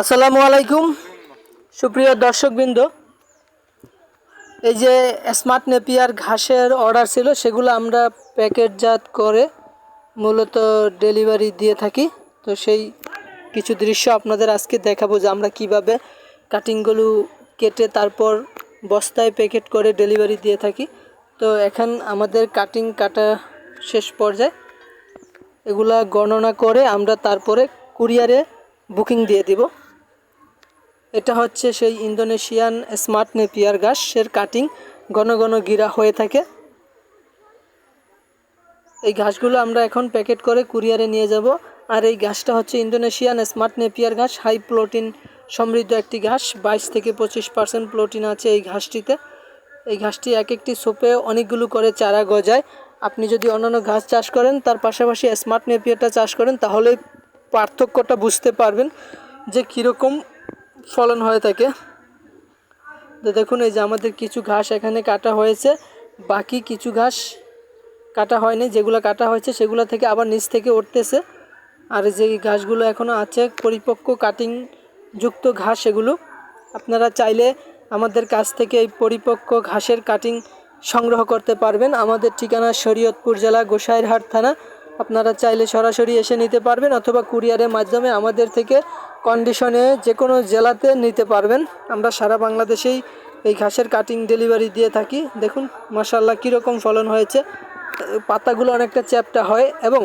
আসসালামু আলাইকুম। সুপ্রিয় দর্শকবৃন্দ, এই যে স্মার্ট নেপিয়ার ঘাসের অর্ডার ছিল, সেগুলো আমরা প্যাকেটজাত করে মূলত ডেলিভারি দিয়ে থাকি। তো সেই কিছু দৃশ্য আপনাদের আজকে দেখাবো যে আমরা কীভাবে কাটিংগুলো কেটে তারপর বস্তায় প্যাকেট করে ডেলিভারি দিয়ে থাকি। তো এখন আমাদের কাটিং কাটা শেষ পর্যায়ে এগুলা গণনা করে আমরা তারপরে কুরিয়ারে বুকিং দিয়ে দিব। এটা হচ্ছে সেই ইন্দোনেশিয়ান স্মার্ট নেপিয়ার ঘাসের কাটিং ঘন ঘন গিরা হয়ে থাকে। এই ঘাসগুলো আমরা এখন প্যাকেট করে কুরিয়ারে নিয়ে যাব। আর এই ঘাসটা হচ্ছে ইন্দোনেশিয়ান স্মার্ট নেপিয়ার ঘাস হাই প্রোটিন সমৃদ্ধ একটি ঘাস, বাইশ থেকে পঁচিশ পার্সেন্ট প্রোটিন আছে এই ঘাসটিতে। এই ঘাসটি এক একটি সোপে অনেকগুলো করে চারা গজায়। আপনি যদি অন্যান্য ঘাস চাষ করেন, তার পাশাপাশি স্মার্ট নেপিয়ারটা চাষ করেন তাহলে পার্থক্যটা বুঝতে পারবেন যে কীরকম ফলন হয়ে থাকে। তো দেখুন, এই যে আমাদের কিছু ঘাস এখানে কাটা হয়েছে। বাকি কিছু ঘাস কাটা হয়নি। যেগুলো কাটা হয়েছে, সেগুলো থেকে আবার নিচ থেকে উঠতেছে। আর যে ঘাসগুলো এখনও আছে, পরিপক্ক কাটিং যুক্ত ঘাস এগুলো। আপনারা চাইলে আমাদের কাছ থেকে এই পরিপক্ক ঘাসের কাটিং সংগ্রহ করতে পারবেন। আমাদের ঠিকানা শরীয়তপুর জেলা, গোসাইরহাট থানা। আপনারা চাইলে সরাসরি এসে নিতে পারবেন অথবা কুরিয়ারের মাধ্যমে আমাদের থেকে কন্ডিশনে যে কোনো জেলাতে নিতে পারবেন। আমরা সারা বাংলাদেশেই এই ঘাসের কাটিং ডেলিভারি দিয়ে থাকি। দেখুন মাসাল্লাহ কীরকম ফলন হয়েছে। পাতাগুলো অনেকটা চ্যাপটা হয় এবং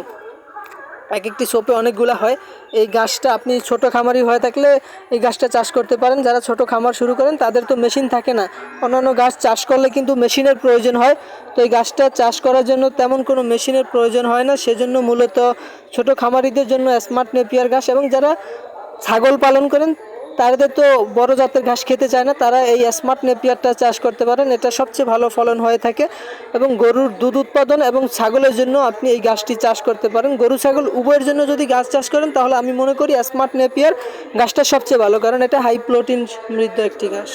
এক একটি সোপে অনেকগুলো হয়। এই গাছটা আপনি ছোট খামারি হয়ে থাকলে এই গাছটা চাষ করতে পারেন। যারা ছোট খামার শুরু করেন, তাদের তো মেশিন থাকে না। অন্যান্য গাছ চাষ করলে কিন্তু মেশিনের প্রয়োজন হয়। তো এই গাছটা চাষ করার জন্য তেমন কোনো মেশিনের প্রয়োজন হয় না। সেজন্য মূলত ছোট খামারিদের জন্য স্মার্ট নেপিয়ার গাছ এবং যারা ছাগল পালন করেন, তাদের তো বড় জাতের ঘাস খেতে চায় না, তারা এই স্মার্ট নেপিয়ারটা চাষ করতে পারেন, এটা সবচেয়ে ভালো ফলন হয়ে থাকে। এবং গরুর দুধ উৎপাদন এবং ছাগলের জন্য আপনি এই গাছটি চাষ করতে পারেন। গরু, ছাগল উভয়ের জন্য যদি গাছ চাষ করেন, তাহলে আমি মনে করি স্মার্ট নেপিয়ার গাছটা সবচেয়ে ভালো, কারণ এটা হাই প্রোটিন সমৃদ্ধ একটি গাছ